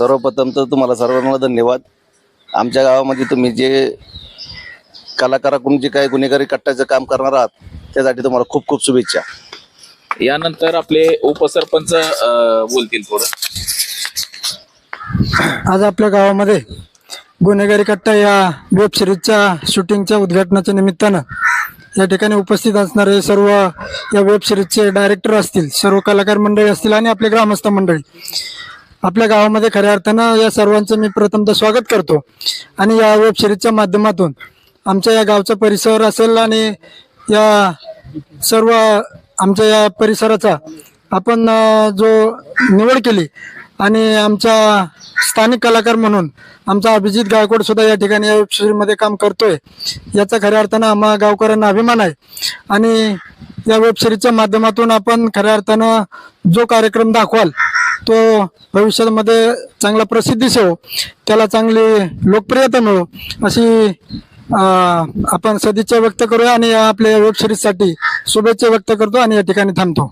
सर्वप्रथम तर तुम्हाला सर्वांना धन्यवाद. आमच्या गावामध्ये तुम्ही जे कलाकाराकडून जे काही गुन्हेगारी कट्टाचं काम करणार आहात त्यासाठी तुम्हाला खूप खूप शुभेच्छा. यानंतर आपले उपसरपंच अं, बोलतील थोडं. आज आपल्या गावामध्ये गुन्हेगारी कट्टा या वेब सिरीजच्या शूटिंगच्या उद्घाटनाच्या निमित्तानं या ठिकाणी उपस्थित असणारे सर्व या वेब सिरीजचे डायरेक्टर असतील सर्व कलाकार मंडळी असतील आणि आपले ग्रामस्थ मंडळी आपल्या गावामध्ये खऱ्या अर्थानं या सर्वांचं मी प्रथमतः स्वागत करतो. आणि या वेब सिरीजच्या माध्यमातून आमच्या या गावचा परिसर असेल आणि या सर्व आमच्या या परिसराचा आपण जो निवड केली आणि आमच्या स्थानिक कलाकार म्हणून आमचा अभिजित गायकवाड सुद्धा या ठिकाणी या वेबसिरीजमध्ये काम करतोय. याचा खऱ्या अर्थानं आम्हा गावकऱ्यांना अभिमान आहे. आणि या वेबसिरीजच्या माध्यमातून आपण खऱ्या अर्थानं जो कार्यक्रम दाखवाल तो भविष्यामध्ये चांगला प्रसिद्धीस हो त्याला चांगली लोकप्रियता मिळो अशी आपण सदिच्छा व्यक्त करूया आणि आपल्या वेब सिरीजसाठी शुभेच्छा व्यक्त करतो आणि या ठिकाणी थांबतो.